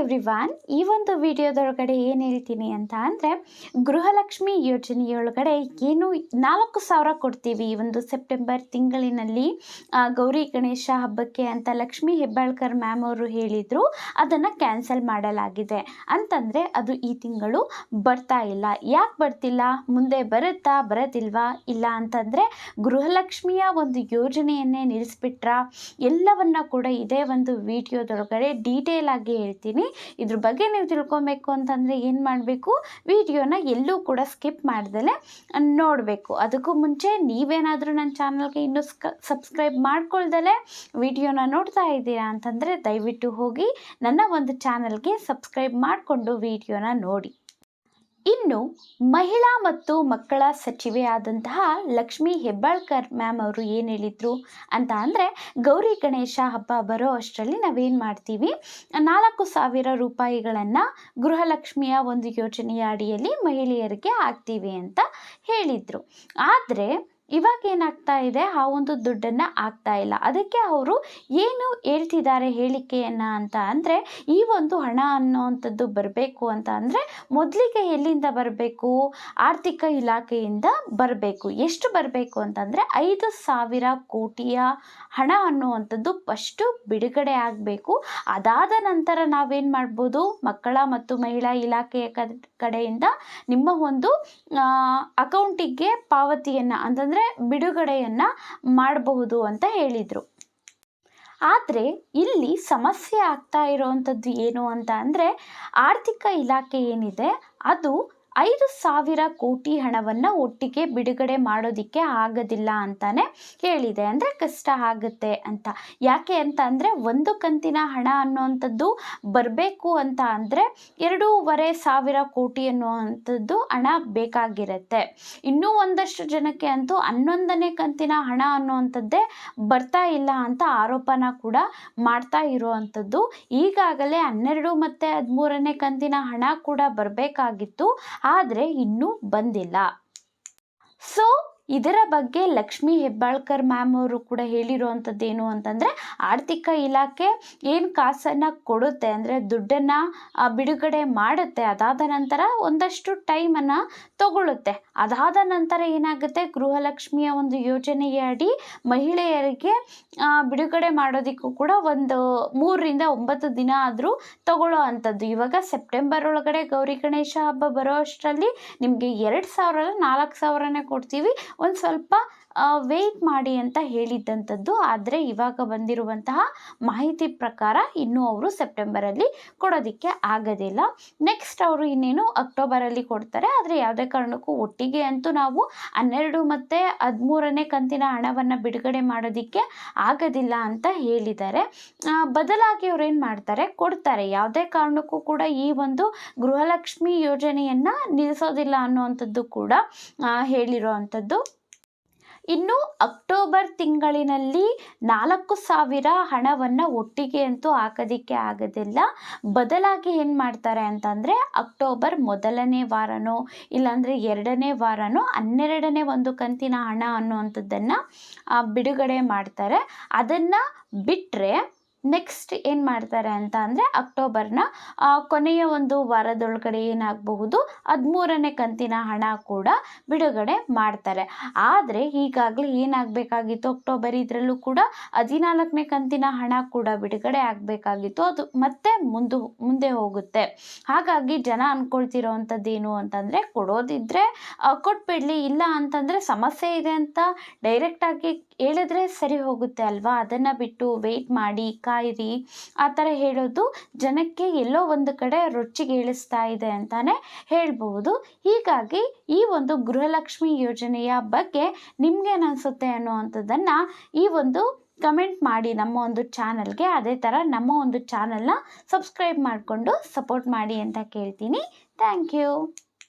Everyone ಈ ಒಂದು ವಿಡಿಯೋದೊಳಗಡೆ ಏನು ಹೇಳ್ತೀನಿ ಅಂತ ಅಂದರೆ ಗೃಹಲಕ್ಷ್ಮಿ ಯೋಜನೆಯೊಳಗಡೆ ಏನು ನಾಲ್ಕು ಸಾವಿರ ಕೊಡ್ತೀವಿ ಈ ಒಂದು ಸೆಪ್ಟೆಂಬರ್ ತಿಂಗಳಿನಲ್ಲಿ. ಗೌರಿ ಗಣೇಶ ಹಬ್ಬಕ್ಕೆ ಅಂತ ಲಕ್ಷ್ಮಿ ಹೆಬ್ಬಾಳ್ಕರ್ ಮ್ಯಾಮ್ ಅವರು ಹೇಳಿದರು, ಅದನ್ನು ಕ್ಯಾನ್ಸಲ್ ಮಾಡಲಾಗಿದೆ. ಅಂತಂದರೆ ಅದು ಈ ತಿಂಗಳು ಬರ್ತಾ ಇಲ್ಲ. ಯಾಕೆ ಬರ್ತಿಲ್ಲ? ಮುಂದೆ ಬರುತ್ತಾ, ಬರೋದಿಲ್ವಾ? ಇಲ್ಲ ಅಂತಂದರೆ ಗೃಹಲಕ್ಷ್ಮಿಯ ಒಂದು ಯೋಜನೆಯನ್ನೇ ನಿಲ್ಲಿಸ್ಬಿಟ್ರಾ ಎಲ್ಲವನ್ನ ಕೂಡ ಇದೇ ಒಂದು ವಿಡಿಯೋದೊಳಗಡೆ ಡೀಟೇಲ್ ಆಗಿ ಹೇಳ್ತೀನಿ. ಇದ್ರ ಬಗ್ಗೆ ನೀವು ತಿಳ್ಕೊಬೇಕು ಅಂತಂದರೆ ಏನು ಮಾಡಬೇಕು? ವಿಡಿಯೋನ ಎಲ್ಲೂ ಕೂಡ ಸ್ಕಿಪ್ ಮಾಡ್ದಲೆ ನೋಡಬೇಕು. ಅದಕ್ಕೂ ಮುಂಚೆ ನೀವೇನಾದರೂ ನನ್ನ ಚಾನಲ್ಗೆ ಇನ್ನೂ ಸ್ಕ, ಸಬ್ಸ್ಕ್ರೈಬ್ ಮಾಡ್ಕೊಳ್ದಲೆ ವಿಡಿಯೋನ ನೋಡ್ತಾ ಇದ್ದೀರಾ ಅಂತಂದರೆ ದಯವಿಟ್ಟು ಹೋಗಿ ನನ್ನ ಒಂದು ಚಾನಲ್ಗೆ ಸಬ್ಸ್ಕ್ರೈಬ್ ಮಾಡಿಕೊಂಡು ವಿಡಿಯೋನ ನೋಡಿ. ಇನ್ನು ಮಹಿಳಾ ಮತ್ತು ಮಕ್ಕಳ ಸಚಿವೆ ಆದಂತಹ ಲಕ್ಷ್ಮಿ ಹೆಬ್ಬಾಳ್ಕರ್ ಮ್ಯಾಮ್ ಅವರು ಏನು ಹೇಳಿದರು ಅಂತ ಅಂದರೆ, ಗೌರಿ ಗಣೇಶ ಹಬ್ಬ ಬರೋ ಅಷ್ಟರಲ್ಲಿ ನಾವೇನು ಮಾಡ್ತೀವಿ? ನಾಲ್ಕು ಸಾವಿರ ರೂಪಾಯಿಗಳನ್ನು ಗೃಹಲಕ್ಷ್ಮಿಯ ಒಂದು ಯೋಜನೆಯ ಅಡಿಯಲ್ಲಿ ಮಹಿಳೆಯರಿಗೆ ಹಾಕ್ತೀವಿ ಅಂತ ಹೇಳಿದರು. ಆದರೆ ಇವಾಗ ಏನಾಗ್ತಾ ಇದೆ? ಆ ಒಂದು ದುಡ್ಡನ್ನು ಆಗ್ತಾ ಇಲ್ಲ. ಅದಕ್ಕೆ ಅವರು ಏನು ಹೇಳ್ತಿದ್ದಾರೆ ಹೇಳಿಕೆಯನ್ನು ಅಂತ ಅಂದರೆ, ಈ ಒಂದು ಹಣ ಅನ್ನೋವಂಥದ್ದು ಬರಬೇಕು ಅಂತ ಅಂದರೆ, ಮೊದಲಿಗೆ ಎಲ್ಲಿಂದ ಬರಬೇಕು? ಆರ್ಥಿಕ ಇಲಾಖೆಯಿಂದ ಬರಬೇಕು. ಎಷ್ಟು ಬರಬೇಕು ಅಂತಂದರೆ ಐದು ಸಾವಿರ ಕೋಟಿಯ ಹಣ ಅನ್ನುವಂಥದ್ದು ಫಸ್ಟು ಬಿಡುಗಡೆ ಆಗಬೇಕು. ಅದಾದ ನಂತರ ನಾವೇನು ಮಾಡ್ಬೋದು? ಮಕ್ಕಳ ಮತ್ತು ಮಹಿಳಾ ಇಲಾಖೆಯ ಕಡೆಯಿಂದ ನಿಮ್ಮ ಒಂದು ಅಕೌಂಟಿಗೆ ಪಾವತಿಯನ್ನು ಅಂತಂದರೆ ಬಿಡುಗಡೆಯನ್ನು ಮಾಡಬಹುದು ಅಂತ ಹೇಳಿದರು. ಆದರೆ ಇಲ್ಲಿ ಸಮಸ್ಯೆ ಆಗ್ತಾ ಇರೋವಂಥದ್ದು ಏನು ಅಂತ ಅಂದರೆ ಆರ್ಥಿಕ ಇಲಾಖೆ ಏನಿದೆ, ಅದು ಐದು ಸಾವಿರ ಕೋಟಿ ಹಣವನ್ನು ಒಟ್ಟಿಗೆ ಬಿಡುಗಡೆ ಮಾಡೋದಕ್ಕೆ ಆಗೋದಿಲ್ಲ ಅಂತಾನೆ ಹೇಳಿದೆ. ಅಂದರೆ ಕಷ್ಟ ಆಗುತ್ತೆ ಅಂತ. ಯಾಕೆ ಅಂತ ಅಂದರೆ ಒಂದು ಕಂತಿನ ಹಣ ಅನ್ನೋವಂಥದ್ದು ಬರಬೇಕು ಅಂತ ಅಂದರೆ ಎರಡೂವರೆ ಸಾವಿರ ಕೋಟಿ ಅನ್ನುವಂಥದ್ದು ಹಣ ಬೇಕಾಗಿರುತ್ತೆ. ಇನ್ನೂ ಒಂದಷ್ಟು ಜನಕ್ಕೆ ಅಂತೂ ಹನ್ನೊಂದನೇ ಕಂತಿನ ಹಣ ಅನ್ನುವಂಥದ್ದೇ ಬರ್ತಾ ಇಲ್ಲ ಅಂತ ಆರೋಪನ ಕೂಡ ಮಾಡ್ತಾ ಇರುವಂಥದ್ದು. ಈಗಾಗಲೇ ಹನ್ನೆರಡು ಮತ್ತು ಹದಿಮೂರನೇ ಕಂತಿನ ಹಣ ಕೂಡ ಬರಬೇಕಾಗಿತ್ತು. ಆದರೆ ಇನ್ನೂ ಬಂದಿಲ್ಲ. ಸೊ ಇದರ ಬಗ್ಗೆ ಲಕ್ಷ್ಮಿ ಹೆಬ್ಬಾಳ್ಕರ್ ಮ್ಯಾಮ್ ಅವರು ಕೂಡ ಹೇಳಿರುವಂಥದ್ದು ಏನು ಅಂತಂದರೆ, ಆರ್ಥಿಕ ಇಲಾಖೆ ಏನು ಕಾಸನ್ನು ಕೊಡುತ್ತೆ ಅಂದರೆ ದುಡ್ಡನ್ನು ಬಿಡುಗಡೆ ಮಾಡುತ್ತೆ, ಅದಾದ ನಂತರ ಒಂದಷ್ಟು ಟೈಮನ್ನು ತಗೊಳ್ಳುತ್ತೆ ಅದಾದ ನಂತರ ಏನಾಗುತ್ತೆ? ಗೃಹಲಕ್ಷ್ಮಿಯ ಒಂದು ಯೋಜನೆಯ ಅಡಿ ಮಹಿಳೆಯರಿಗೆ ಬಿಡುಗಡೆ ಮಾಡೋದಕ್ಕೂ ಕೂಡ ಒಂದು ಮೂರರಿಂದ ಒಂಬತ್ತು ದಿನ ಆದರೂ ತಗೊಳ್ಳೋ ಅಂಥದ್ದು. ಇವಾಗ ಸೆಪ್ಟೆಂಬರ್ ಒಳಗಡೆ ಗೌರಿ ಗಣೇಶ ಹಬ್ಬ ಬರೋ ಅಷ್ಟರಲ್ಲಿ ನಿಮಗೆ ಎರಡು ಸಾವಿರ, ನಾಲ್ಕು ಸಾವಿರನೇ ಕೊಡ್ತೀವಿ. ಒಂದು ಸ್ವಲ್ಪ ವೆಯ್ಟ್ ಮಾಡಿ ಅಂತ ಹೇಳಿದ್ದಂಥದ್ದು ಆದರೆ ಇವಾಗ ಬಂದಿರುವಂತಹ ಮಾಹಿತಿ ಪ್ರಕಾರ ಇನ್ನೂ ಅವರು ಸೆಪ್ಟೆಂಬರಲ್ಲಿ ಕೊಡೋದಕ್ಕೆ ಆಗೋದಿಲ್ಲ ನೆಕ್ಸ್ಟ್ ಅವರು ಇನ್ನೇನು ಅಕ್ಟೋಬರಲ್ಲಿ ಕೊಡ್ತಾರೆ. ಆದರೆ ಯಾವುದೇ ಕಾರಣಕ್ಕೂ ಒಟ್ಟಿಗೆ ಅಂತೂ ನಾವು ಹನ್ನೆರಡು ಮತ್ತು ಹದಿಮೂರನೇ ಕಂತಿನ ಹಣವನ್ನು ಬಿಡುಗಡೆ ಮಾಡೋದಕ್ಕೆ ಆಗೋದಿಲ್ಲ ಅಂತ ಹೇಳಿದ್ದಾರೆ. ಬದಲಾಗಿ ಅವ್ರು ಏನು ಮಾಡ್ತಾರೆ? ಕೊಡ್ತಾರೆ. ಯಾವುದೇ ಕಾರಣಕ್ಕೂ ಕೂಡ ಈ ಒಂದು ಗೃಹಲಕ್ಷ್ಮಿ ಯೋಜನೆಯನ್ನು ನಿಲ್ಲಿಸೋದಿಲ್ಲ ಅನ್ನುವಂಥದ್ದು ಕೂಡ ಹೇಳಿರೋ ಅಂಥದ್ದು ಇನ್ನು ಅಕ್ಟೋಬರ್ ತಿಂಗಳಿನಲ್ಲಿ ನಾಲ್ಕು ಸಾವಿರ ಹಣವನ್ನು ಒಟ್ಟಿಗೆ ಅಂತೂ ಹಾಕೋದಿಕ್ಕೆ ಆಗೋದಿಲ್ಲ. ಬದಲಾಗಿ ಏನು ಮಾಡ್ತಾರೆ ಅಂತಂದರೆ ಅಕ್ಟೋಬರ್ ಮೊದಲನೇ ವಾರನೋ, ಇಲ್ಲಾಂದರೆ ಎರಡನೇ ವಾರನೋ, ಹನ್ನೆರಡನೇ ಒಂದು ಕಂತಿನ ಹಣ ಅನ್ನುವಂಥದ್ದನ್ನು ಬಿಡುಗಡೆ ಮಾಡ್ತಾರೆ. ಅದನ್ನು ಬಿಟ್ಟರೆ ನೆಕ್ಸ್ಟ್ ಏನು ಮಾಡ್ತಾರೆ ಅಂತ ಅಂದರೆ ಅಕ್ಟೋಬರ್ನ ಕೊನೆಯ ಒಂದು ವಾರದೊಳಗಡೆ ಏನಾಗಬಹುದು, ಹದಿಮೂರನೇ ಕಂತಿನ ಹಣ ಕೂಡ ಬಿಡುಗಡೆ ಮಾಡ್ತಾರೆ. ಆದರೆ ಈಗಾಗಲೇ ಏನಾಗಬೇಕಾಗಿತ್ತು ಅಕ್ಟೋಬರ್ ಇದರಲ್ಲೂ ಕೂಡ ಹದಿನಾಲ್ಕನೇ ಕಂತಿನ ಹಣ ಕೂಡ ಬಿಡುಗಡೆ ಆಗಬೇಕಾಗಿತ್ತು. ಅದು ಮತ್ತೆ ಮುಂದೆ ಮುಂದೆ ಹೋಗುತ್ತೆ. ಹಾಗಾಗಿ ಜನ ಅಂದ್ಕೊಳ್ತಿರೋವಂಥದ್ದು ಏನು ಅಂತಂದರೆ ಕೊಡೋದಿದ್ದರೆ ಕೊಟ್ಬಿಡಲಿ, ಇಲ್ಲ ಅಂತಂದರೆ ಸಮಸ್ಯೆ ಇದೆ ಅಂತ ಡೈರೆಕ್ಟಾಗಿ ಹೇಳಿದ್ರೆ ಸರಿ ಹೋಗುತ್ತೆ ಅಲ್ವಾ? ಅದನ್ನು ಬಿಟ್ಟು ವೆಯ್ಟ್ ಮಾಡಿ ಕಾಯಿರಿ ಆ ಥರ ಹೇಳೋದು ಜನಕ್ಕೆ ಎಲ್ಲೋ ಒಂದು ಕಡೆ ರೊಚ್ಚಿಗೇಳಿಸ್ತಾ ಇದೆ ಅಂತಾನೆ ಹೇಳ್ಬೋದು. ಹೀಗಾಗಿ ಈ ಒಂದು ಗೃಹಲಕ್ಷ್ಮಿ ಯೋಜನೆಯ ಬಗ್ಗೆ ನಿಮ್ಗೇನಿಸುತ್ತೆ ಅನ್ನುವಂಥದ್ದನ್ನು ಈ ಒಂದು ಕಮೆಂಟ್ ಮಾಡಿ ನಮ್ಮ ಒಂದು ಚಾನಲ್ಗೆ. ಅದೇ ಥರ ನಮ್ಮ ಒಂದು ಚಾನಲ್ನ ಸಬ್ಸ್ಕ್ರೈಬ್ ಮಾಡಿಕೊಂಡು ಸಪೋರ್ಟ್ ಮಾಡಿ ಅಂತ ಕೇಳ್ತೀನಿ. Thank you.